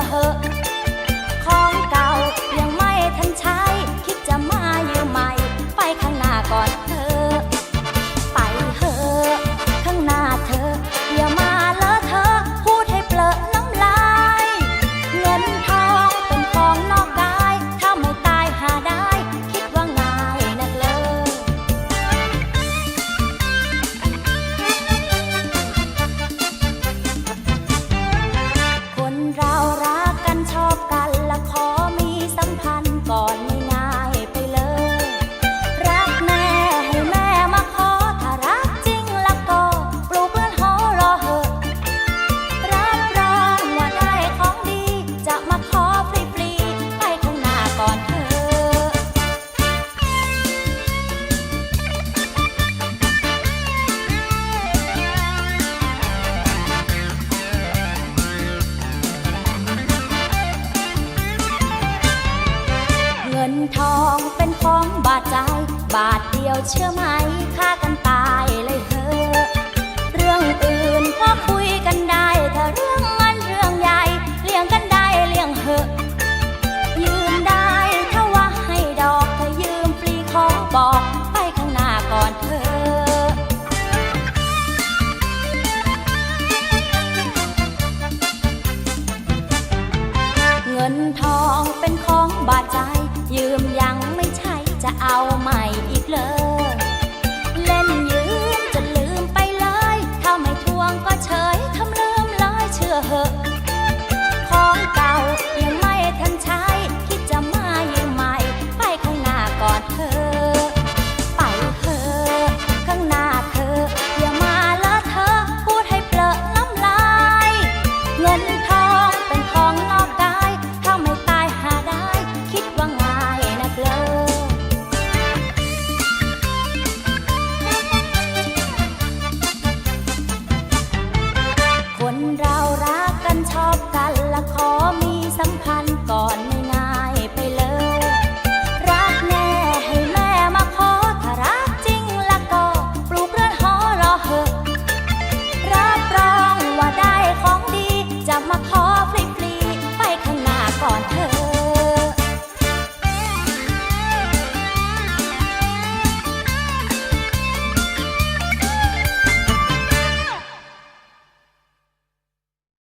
河 ทองเป็นของบาดใจ บาทเดียวเชื่อไหมฆ่ากันตายเลยเธอ เรื่องอื่นก็คุยกันได้ถ้าเรื่องเงินเรื่องใหญ่เลี่ยงกันได้เลี่ยงเหอะ ยืมได้ถ้าว่าให้ดอกถ้ายืมฟรีขอบอกไปข้างหน้าก่อนเธอเงินทองเป็นของบาดใจยืม เอาใหม่อีกเลย